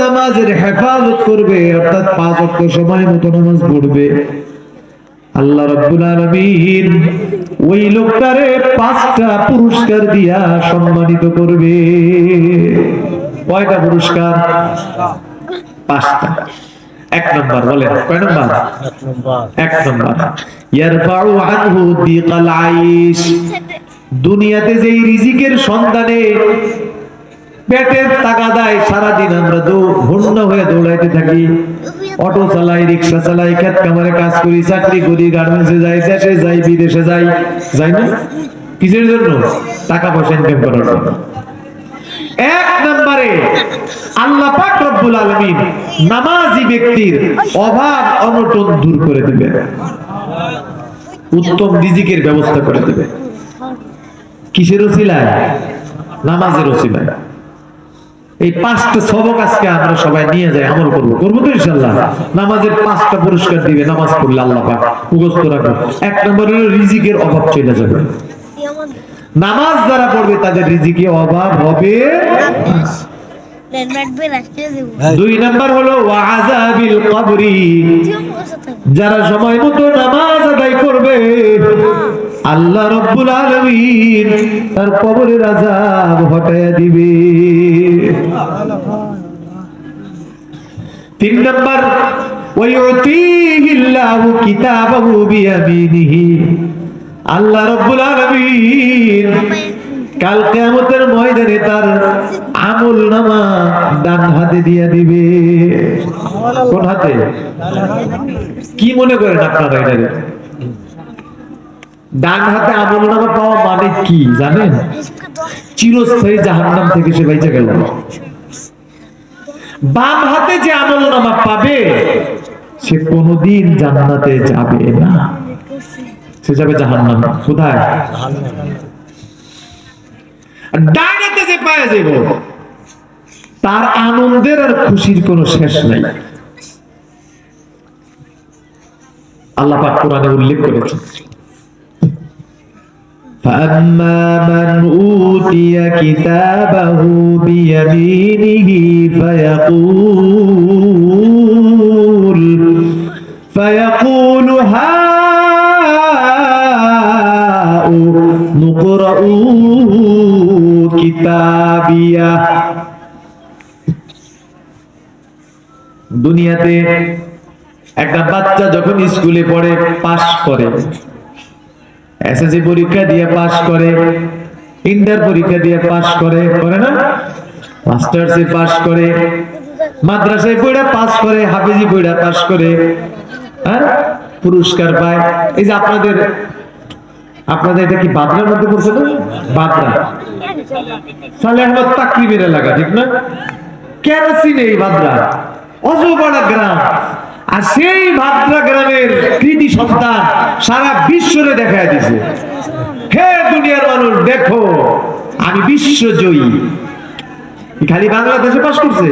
নামাজের হেফাজত করবে, অর্থাৎ সময় মতো নামাজ পড়বে। আল্লাহ ওই লোকটারে পাঁচটা পুরস্কার দিয়া সম্মানিত করবে। কয়টা পুরস্কার? পাঁচটা। এক নম্বর, বলেন, কয় নম্বর? এক নম্বর। ইয়ারফাউ আনহু দিকাল আইশ। দুনিয়াতে যেই রিজিকের সন্ধানে পেটের তাগাদায় সারাদিন আমরা হন্য হয়ে দৌড়াইতে থাকি। অটো চালাই, রিক্সা চালাই খেত কামারে কাজ করি, চাকরি করি, গার্মেন্টসে যাই, দেশে যাই, বিদেশে যাই। যাই না? কিসের জন্য? টাকা পয়সা ইনকাম করার জন্য। এক নম্বরে, আল্লাহ পাক রব্বুল আলামিন নামাজি ব্যক্তির অভাব, অনটন দূর করে দিবে উত্তম রিজিকের ব্যবস্থা করে দিবে কিসের ওসিলায়? নামাজের ওসিলায়। এই পাঁচটা সবক আজকে আমরা সবাই নিয়ে যাই আমল করব। করব তো ইনশাল্লাহ নামাজের পাঁচটা পুরস্কার দিবে নামাজ পড়লে আল্লাহ পাক মুখস্থ রাখো এক নম্বর হলো রিজিকের অভাব চলে যাবে। নামাজ যারা পড়বে তাদের রিজিকে অভাব হবে দুই নাম্বার হলো ওয়াজাবিল কবরি। যারা সময় মতো নামাজ আদায় করবে আল্লাহ রব্বুল আলামিন তার কবরের আযাব হটায়া দিবে। তিন নাম্বার আল্লাহ রব্বুল কাল ময়দানে তার আমল নামা ডান হাতে দিয়া দিবে। কোন হাতে? কি মনে করেন আপনারা এটা ডান হাতে আমল নামা পাওয়া মানে কি, জানেন? চিরস্থায়ী জাহান্নাম থেকে সে বাইচে গেল। বাম হাতে যে আমল নামা পাবে, সে কোনোদিন জান্নাতে যাবে না। সে যাবে জাহান্নাম। কোথায়? আর ডান হাতে যে পায়ে যাব, তার আনন্দের আর খুশির কোনো শেষ নাই। আল্লাহ পাক কোরআনে উল্লেখ করেছেন। فأما من أوتي كتابه بيمينه فيقول فيقول هاؤم اقرءوا كتابيه দুনিয়াতে একটা বাচ্চা যখন স্কুলে পড়ে পাশ করে এসএসসি পরীক্ষা দিয়ে পাশ করে ইন্টার পরীক্ষা দিয়ে পাশ করে করে না? মাস্টার্সে পাশ করে, মাদ্রাসায় পড়া পাস করে, হাফিজি পড়া পাস করে হ্যাঁ? পুরস্কার পায়। এই যে আপনাদের আপনাদের এটা কি বাদরার মধ্যে পড়ছে না? বাদরা। সালে আহমদ তাকরিমের এলাকা, ঠিক না? কেন চিনে এই বাদরা? অজপাড়া গ্রাম। আর সেই ভাদ্রা গ্রামের কৃতি সন্তান সারা বিশ্বরে দেখা দিছে। হে দুনিয়ার মানুষ, দেখো, আমি বিশ্বজয়ী। খালি বাংলাদেশে পাশ করছে?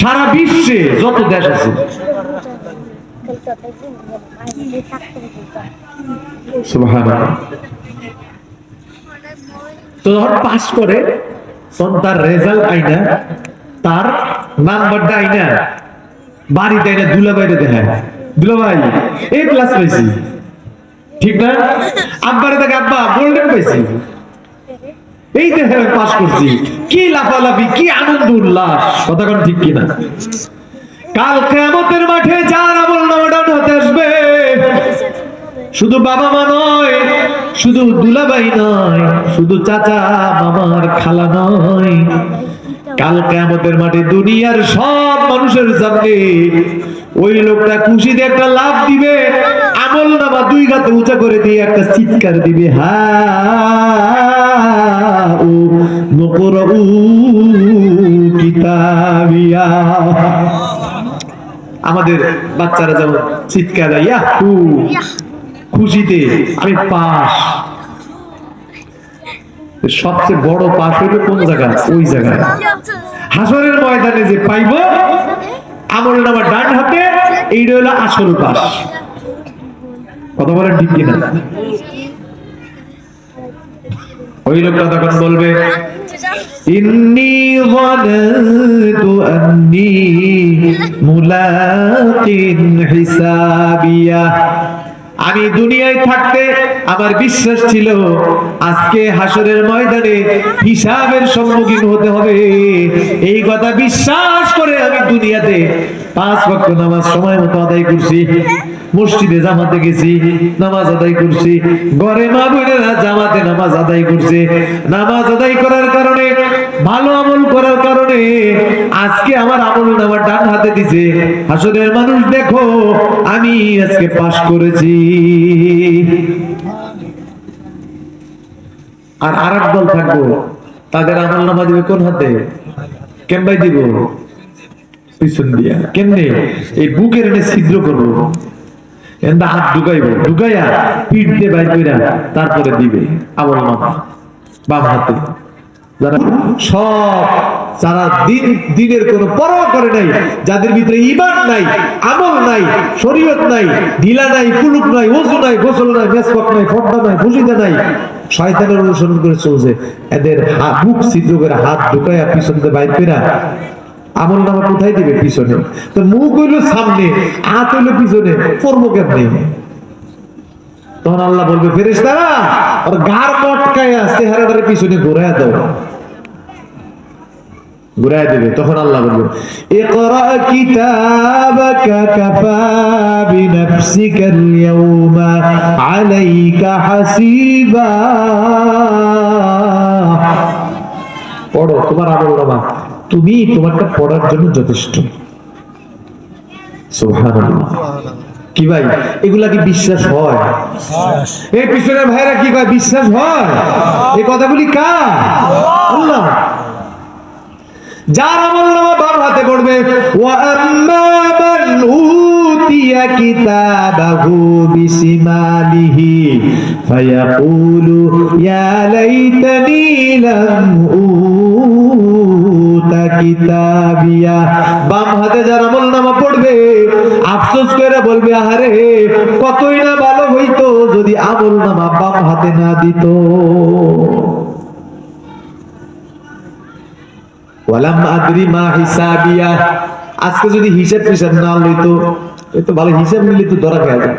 সারা বিশ্বে যত দেশ আছে। তো যখন পাস করে, তখন তার রেজাল্ট আইনা, তার নাম্বারটা আইনা। বাড়িতে আইনা দুলা বাইরে দেখায়। দুলা ভাই, এই ক্লাস পাইছি। ঠিক না? আব্বারে দেখে আব্বা গোল্ডেন পাইছি। এই দেখে আমি পাস করছি, কি লাফালাফি, কি আনন্দ উল্লাস, কথা ঠিক কিনা? কাল কেমতের মাঠে যার আমল নামাটা হতে আসবে, শুধু বাবা মা নয়, শুধু দুলাভাই নয়, শুধু চাচা, মামার খালা নয়। কাল কেমতের মাঠে দুনিয়ার সব মানুষের সামনে ওই লোকটা খুশিতে একটা লাভ দিবে, আমল নামা দুই গাতে উঁচা করে দিয়ে একটা চিৎকার দিবে, হা, ও কিতাবিয়া। আমাদের বাচ্চারা যেমন চিৎকার খুশিতে আমি পাস সবচেয়ে বড় পাস হইলো কোন জায়গা ওই জায়গায় হাসরের ময়দানে যে পাইব আমল নামা ডান হাতে এইটা হলো আসল পাস কথা বলেন ঠিক কিনা ওই লোকটা তখন বলবে ইন্নি ظننت أني ملاق حسابية আমি দুনিয়ায় থাকতে আমার বিশ্বাস ছিল, আজকে হাসরের ময়দানে হিসাবের সম্মুখীন হতে হবে। এই কথা বিশ্বাস করে আমি দুনিয়াতে পাঁচ বক্ত নামাজ সময় মতো আদায় করছি। মসজিদে জামাতে গেছি, নামাজ আদায় করছি, ঘরে মা বোনেরা জামাতে নামাজ আদায় করছে। নামাজ আদায় করার কারণে, ভালো আমল করার কারণে আজকে আমার আমল নামার ডান হাতে দিছে। হাসনের মানুষ দেখো, আমি আজকে পাশ করেছি। আর আরেক দল থাকব, তাদের আমল নামা দিবে কোন হাতে? কেমবাই দিব? পিছন দিয়া। কেমনে? এই বুকের এনে ছিদ্র করব। এন্দা হাত ঢুকাইব। ঢুকাইয়া পিঠ দিয়ে বাইর কইরা তারপরে দিবে। আমল নামা বাম হাতে। যারা সব যারা দিন, দিনের কোনো পরোয়া করে নাই, যাদের ভিতরে ইমান নাই, আমল নাই, শরীয়ত নাই, ঢিলা নাই কুলুক নাই, ওযু নাই, গোসল নাই, মেসওয়াক নাই ফর্দা নাই নাই, শয়তানের অনুসরণ করে চলছে। এদের হাত বুক ছিদ্র করে হাত ঢুকাইয়া পিছন দিয়ে বাইর আমল নামা কোথায় দিবে পিছনে? তো মুখ হইল সামনে, হাত হইল পিছনে পড়ব কেমনে তখন আল্লাহ বলবে ফেরেস তারা আর গার মটকায়া চেহারাটার পিছনে ঘুরায় দাও। ঘুরায় দেবে। তখন আল্লাহ বলবে, ইকরা কিতাবাকা কাফা বিনাফসিকা আল-ইয়াওমা আলাইকা হাসিবা। পড়ো, তোমার আমল নামা। তুমি তোমারটা পড়ার জন্য যথেষ্ট। কি ভাই? এগুলা কি বিশ্বাস হয়? এই পিছনের ভাইরা কি কয় বিশ্বাস হয়? এই কথাগুলি কার? আল্লাহ। যার আমল নামা বাম হাতে পড়বে ওয়া আম্মা মান উতিয়া কিতাবাহু বিসিমালিহি ফায়াকুলু ইয়া লাইতানি লাম কিতাবিয়া। বাম হাতে যার আমল নামা পড়বে, আফসোস করে বলবে, আহারে, কতই না ভালো হইতো যদি আমল নামা বাম হাতে না দিত। ওয়ালাম আদরি মা হিসাবিয়া। আজকে যদি হিসাব ফিসাব না লইতো, এ তো ভালো হিসাব নিলে তো ধরা খেয়া যায়।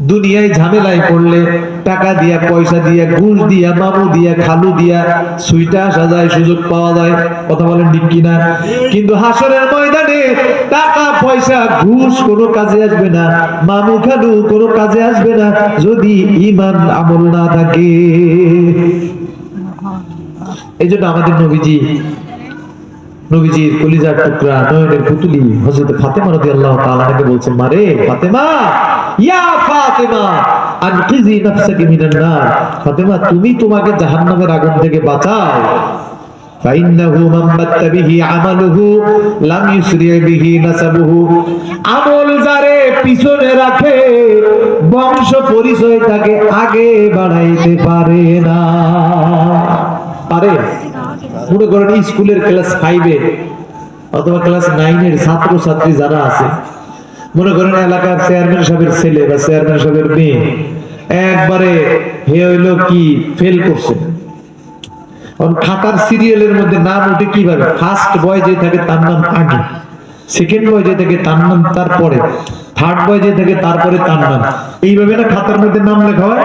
দুনিয়ায় ঝামেলায় পড়লে টাকা দিয়া, পয়সা দিয়া, ঘুষ দিয়া মামু দিয়া, খালু দিয়া, সুইটা সাজায় সুযোগ পাওয়া যায়, কথা বলেন ঠিক কিনা? কিন্তু হাসরের ময়দানে টাকা, পয়সা, ঘুষ কোনো কাজে আসবে না, মামু খালু কোনো কাজে আসবে না, যদি ইমান আমল না থাকে। এই জন্য আমাদের নবীজি নবীজির কলিজার টুকরা, নয়নের পুতুলি হজরত ফাতেমা রদি আল্লাহ তালাকে বলছেন মারে ফাতেমা, ইয়া ফাতেমা, আনকিজি নাফসাকি মিনান নার, ফাতেমা, তুমি তোমাকে জাহান্নামের আগুন থেকে বাঁচাও। ফাইন্নাহু মান বাত্তা বিহি আমালুহু, লাম ইউসরি বিহি নাসাবুহু। আমল যারে পিছনে রাখে, বংশ পরিচয় তাকে আগে বাড়াইতে পারে না। মনে করেন স্কুলের ক্লাস ফাইভে অথবা ক্লাস নাইনের ছাত্র ছাত্রী যারা আছে। মনে করেন এলাকার চেয়ারম্যান সাহেবের ছেলে বা চেয়ারম্যান সাহেবের মেয়ে। একবারে হে হইল কি ফেল করছে। খাতার সিরিয়ালের মধ্যে নাম উঠে কীভাবে? ফার্স্ট বয় যে থাকে তার নাম আগে। সেকেন্ড বয় যে থাকে তার নাম তারপরে। থার্ড বয় যে থাকে তারপরে তার নাম। এইভাবে না খাতার মধ্যে নাম লেখা হয়?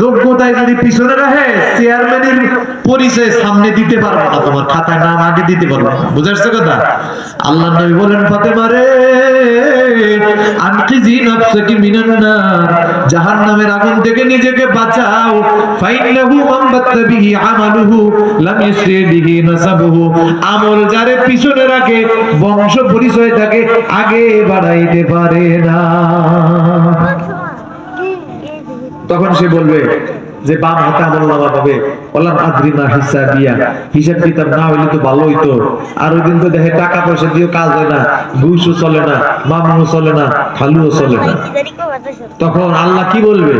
যোগ্যতায় যদি পিছনে রাখে চেয়ারম্যানের পরিচয় সামনে দিতে পারব না, তোমার খাতায় নাম আগে দিতে পারব বুঝাচ্ছে কথা? আল্লাহ নবী বলেন, ফাতেমা রে আনকিজি নাফসাকি মিনান আগুন থেকে নিজেকে বাঁচাও। বিহি আমালুহু বিহি আমল যারে পিছনে রাখে, বংশ পরিচয় তাকে আগে বাড়াইতে পারে না। তখন সে বলবে যে, বাম হাতে আমল নামা পাবে। বললাম আদ্রিমা হিসাব কিতাব না হইলে তো ভালো হইতো আর ওই দিন তো দেখে টাকা পয়সা কাজ হয় না। ঘুষও চলে না চলে না, খালুও চলে না। তখন আল্লাহ কি বলবে?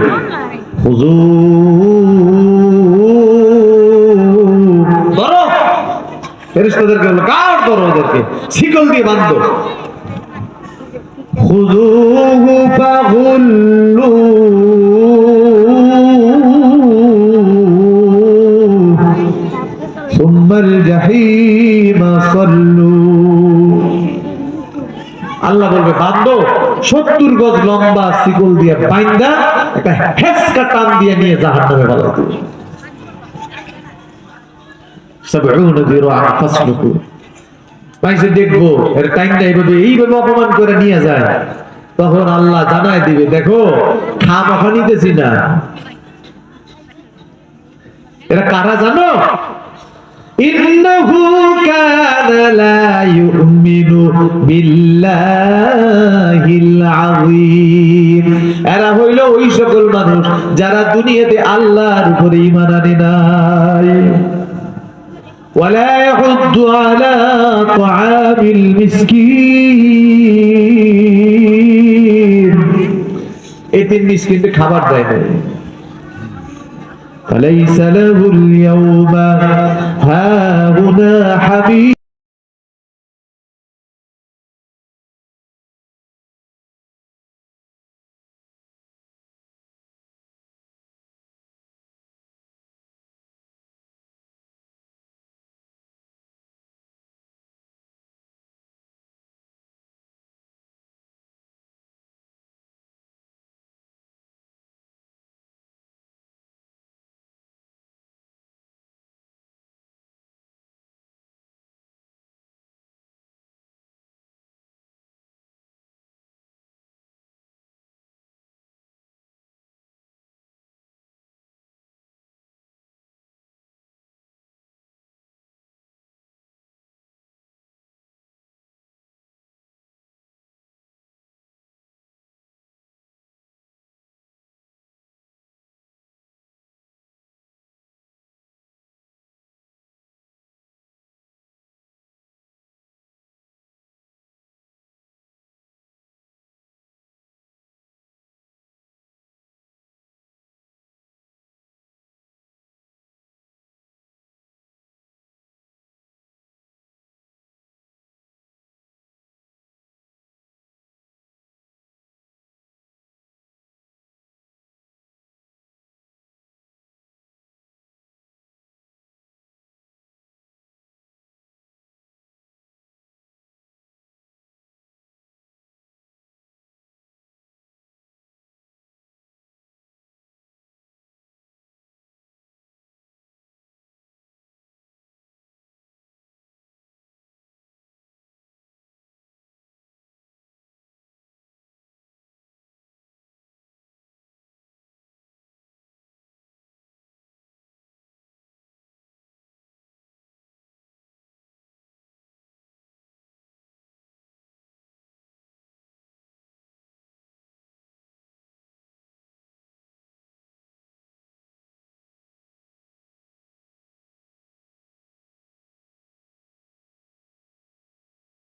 ধরো। ফেরেশতাদেরকে বলল, কার ধরো ওদেরকে? শিকল দিয়ে সত্তর গজ লম্বা শিকল দিয়ে বাইন্দা একটা হেসকা টান দিয়ে নিয়ে জাহান নামে পাইছে দেখব, এর টাইমটা এইভাবে এইভাবে অপমান করে নিয়ে যায়। তখন আল্লাহ জানায় দিবে, দেখো খা মাখা নিতেছি না। এরা কারা জানো? ইন্নাহু কানা লা ইউমিনু বিল্লাহিল আযীম এরা হইল ওই সকল মানুষ যারা দুনিয়াতে আল্লাহর উপরে ঈমান আনে নাই ولا يحض على طعام المسكين এতিম মিসকিনকে খাবার দেয় না فليس له اليوم. هاهنا حميم